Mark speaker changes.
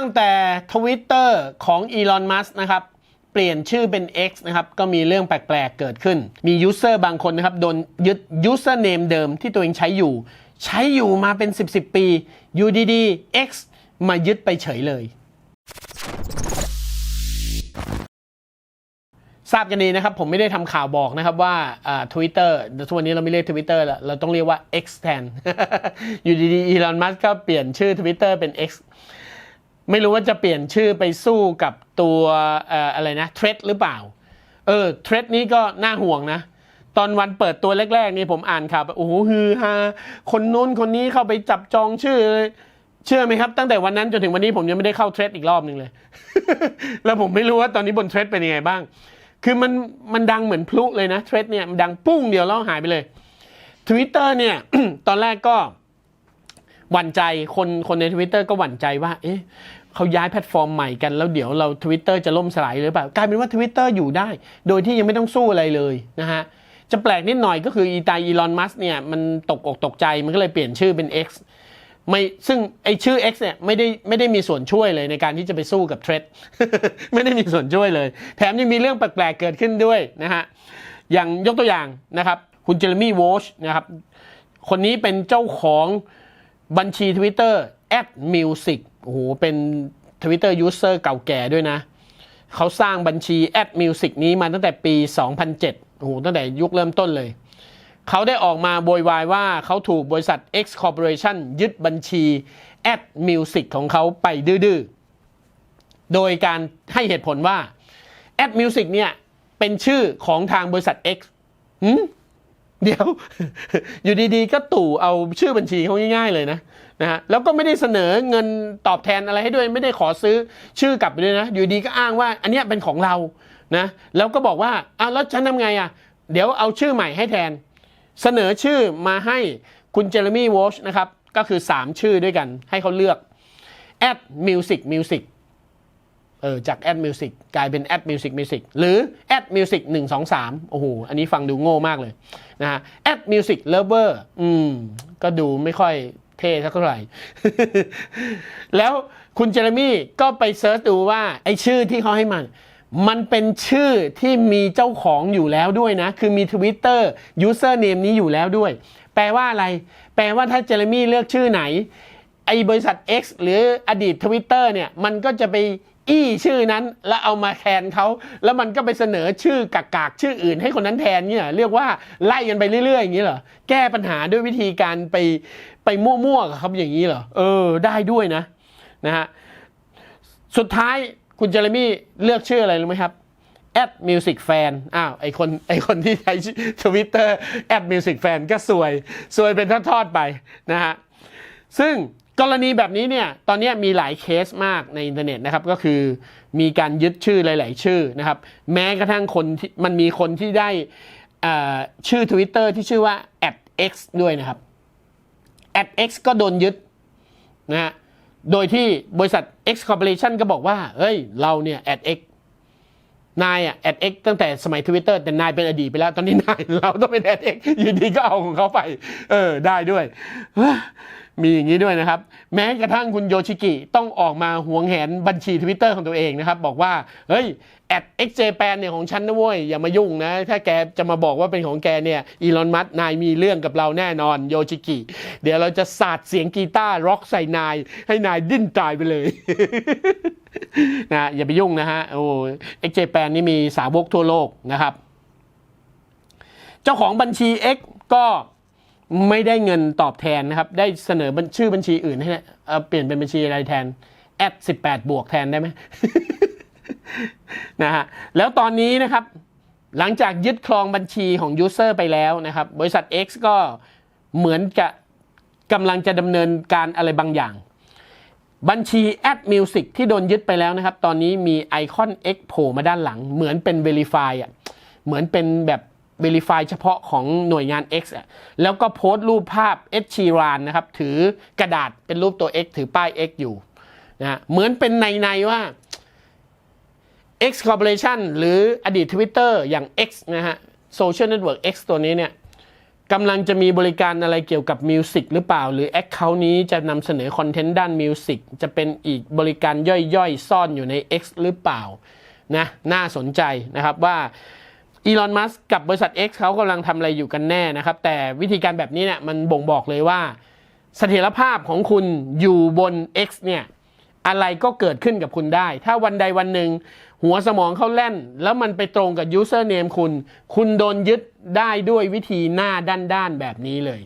Speaker 1: ตั้งแต่ Twitter ของ Elon Musk นะครับเปลี่ยนชื่อเป็น X นะครับ ก็มีเรื่องแปลก ๆ เกิดขึ้น มียูเซอร์บางคนนะครับ โดนยึด username เดิมที่ตัวเองใช้อยู่ ใช้อยู่มาเป็น 10 10ปีอยู่ดีๆ X มายึดไปเฉยเลย ทราบกันดีนะครับ ผมไม่ได้ทำข่าวบอกนะครับว่าทวิตเตอร์ทุกวันนี้เราไม่เรียกทวิตเตอร์แล้วเราต้องเรียกว่า X แทนอยู่ดีๆอีลอนมัสก็เปลี่ยนชื่อ Twitter เป็น X ไม่รู้ว่าจะเปลี่ยนชื่อไปสู้กับตัวอะไรนะเทรดหรือเปล่า เออเทรดนี้ก็น่าห่วงนะ ตอนวันเปิดตัวแรกๆนี่ผมอ่านข่าวไปโอ้โหฮือฮาคนนู้นคนนี้เข้าไปจับจองชื่อเลยเชื่อไหมครับ ตั้งแต่วันนั้นจนถึงวันนี้ผมยังไม่ได้เข้าเทรดอีกรอบหนึ่งเลย แล้วผมไม่รู้ว่าตอนนี้บนเทรดเป็นยังไงบ้าง คือมันมันดังเหมือนพลุเลยนะเทรดเนี่ยมันดังปุ้งเดียวแล้วหายไปเลย Twitter เนี่ย ตอนแรกก็หวั่นใจคนคนใน Twitter ก็หวั่นใจว่า เอ๊ะ เขาย้ายแพลตฟอร์มใหม่กันแล้วเดี๋ยวเรา Twitter จะล่มสลายหรือเปล่ากลายเป็นว่า Twitter อยู่ได้ โดยที่ยังไม่ต้องสู้อะไรเลยนะฮะจะแปลกนิดหน่อยก็คืออีตาอีลอนมัสเนี่ยมันตกอกตกใจมันก็เลยเปลี่ยนชื่อเป็น X ไม่ซึ่งไอชื่อ X เนี่ยไม่ได้ไม่ได้มีส่วนช่วยเลยในการที่จะไปสู้กับเทรดไม่ได้มีส่วนช่วยเลย แถมยังมีเรื่องแปลกๆเกิดขึ้นด้วยนะฮะอย่างยกตัวอย่างนะครับ คุณเจอร์มี่วอชนะครับคนนี้เป็นเจ้าของบัญชี Twitter @music โอ้โหเป็น Twitter user เก่าแก่ด้วยนะ เขาสร้างบัญชี @music นี้มาตั้งแต่ปี 2007โอ้โหตั้งแต่ยุคเริ่มต้นเลย เขาได้ออกมาโวยวายว่าเขาถูกบริษัท X Corporation ยึดบัญชี @music ของเขาไปดื้อๆ โดยการให้เหตุผลว่า @music เนี่ย เป็นชื่อของทางบริษัท X หืม เดี๋ยว อยู่ดีๆ ก็ตู่เอาชื่อบัญชีเขาง่าย ๆ เลยนะนะฮะแล้วก็ไม่ได้เสนอเงินตอบแทนอะไรให้ด้วยไม่ได้ขอซื้อชื่อกลับไปด้วยนะ อยู่ดีก็อ้างว่า อันนี้เป็นของเรานะแล้วก็บอกว่าอ้าวแล้วฉันทำไงอะ เดี๋ยวเอาชื่อใหม่ให้แทน เสนอชื่อมาให้คุณเจอร์มี่วอชนะครับ ก็คือ 3 ชื่อด้วยกันให้เขาเลือก at music music เออจาก ad music กกลายเป็น ad music music หรือ ad music 1 2 3โอ้โห อันนี้ฟังดูโง่มากเลยนะฮะ ad music lover อืม ก็ดูไม่ค่อยเท่สักเท่าไหร่ แล้วคุณเจอร์มี่ก็ไปเซิร์ชดูว่า ไอชื่อที่เขาให้มัน มันเป็นชื่อที่มีเจ้าของอยู่แล้วด้วยนะ คือมี Twitter username นี้อยู่แล้วด้วย แปลว่าอะไร แปลว่าถ้าเจอร์มี่เลือกชื่อไหน ไอบริษัท X หรืออดีต Twitter เนี่ยมันก็จะไปอี้ชื่อนั้นแล้วเอามาแทนเขาแล้วมันก็ไปเสนอชื่อกากากๆชื่ออื่นให้คนนั้นแทนเนี่ยเรียกว่าไล่กันไปเรื่อยๆอย่างนี้เหรอแก้ปัญหาด้วยวิธีการไปไปมั่วๆกับอย่างนี้เหรอเออได้ด้วยนะนะฮะสุดท้ายคุณเจอร์มี่เลือกชื่ออะไรรู้ไหมครับ at music fan อ้าวไอคนไอคนที่ใช้ทวิตเตอร์ at music fan ก็สวยสวยเป็นทอดๆไปนะฮะซึ่ง กรณีแบบนี้เนี่ยตอนนี้มีหลายเคสมากในอินเทอร์เน็ตนะครับก็คือมีการยึดชื่อหลาย ๆ ชื่อนะครับ แม้กระทั่งคนที่มันมีคนที่ได้ชื่อ Twitter ที่ชื่อว่า @x ด้วยนะครับ @x ก็โดนยึดนะฮะโดยที่บริษัท X Corporation ก็บอกว่า เฮ้ย เราเนี่ย @x นายอะ @x ตั้งแต่สมัย Twitter แต่นายเป็นอดีตไปแล้ว ตอนนี้นายเราต้องเป็น @x อยู่ดีก็เอาของเขาไป เออ ได้ด้วย มีอย่างนี้ด้วยนะครับ แม้กระทั่งคุณโยชิกิต้องออกมาหวงแหนบัญชี Twitter ของตัวเองนะครับ บอกว่า เฮ้ย at xjpan เนี่ยของฉันนะเว้ย อย่ามายุ่งนะ ถ้าแกจะมาบอกว่าเป็นของแกเนี่ยอีลอนมัสนายมีเรื่องกับเราแน่นอนโยชิกิเดี๋ยวเราจะสาดเสียงกีตาร์ร็อกใส่นาย ให้นายดิ้นตายไปเลยนะอย่าไปยุ่งนะฮะโอ้ xjpan นี่มีสาวกทั่วโลกนะครับ เจ้าของบัญชี X ก็ ไม่ได้เงินตอบแทนนะครับ ได้เสนอชื่อบัญชีอื่นให้เปลี่ยนเป็นบัญชีอะไรแทนแอด18บแปดบวกแทนได้ไหมนะฮะแล้วตอนนี้นะครับ หลังจากยึดครองบัญชีของยูเซอร์ไปแล้วนะครับ บริษัท X ก็เหมือนกับกำลังจะดำเนินการอะไรบางอย่าง บัญชี Ad Music ที่โดนยึดไปแล้วนะครับ ตอนนี้มีไอคอน X โผล่มาด้านหลัง เหมือนเป็น Verify อะเหมือนเป็นแบบ Verify เฉพาะของหน่วยงาน X อะแล้วก็โพสต์รูปภาพ Ed Sheeran นะครับ ถือกระดาษเป็นรูปตัว X ถือป้าย X อยู่นะเหมือนเป็นในๆว่า X Corporation หรืออดีต Twitter อย่าง X นะฮะ Social Network X ตัวนี้เนี่ยกำลังจะมีบริการอะไรเกี่ยวกับมิวสิกหรือเปล่า หรือ Account นี้จะนำเสนอคอนเทนต์ด้านมิวสิกจะเป็นอีกบริการย่อยๆ ซ่อนอยู่ใน X หรือเปล่านะน่าสนใจนะครับว่า อีลอน มัสกับบริษัท X เขากำลังทำอะไรอยู่กันแน่นะครับ แต่วิธีการแบบนี้เนี่ยมันบ่งบอกเลยว่าเสถียรภาพของคุณอยู่บน X เนี่ยอะไรก็เกิดขึ้นกับคุณได้ ถ้าวันใดวันหนึ่ง หัวสมองเข้าแล่น แล้วมันไปตรงกับ username คุณ คุณโดนยึดได้ด้วยวิธีหน้าด้านๆแบบนี้เลย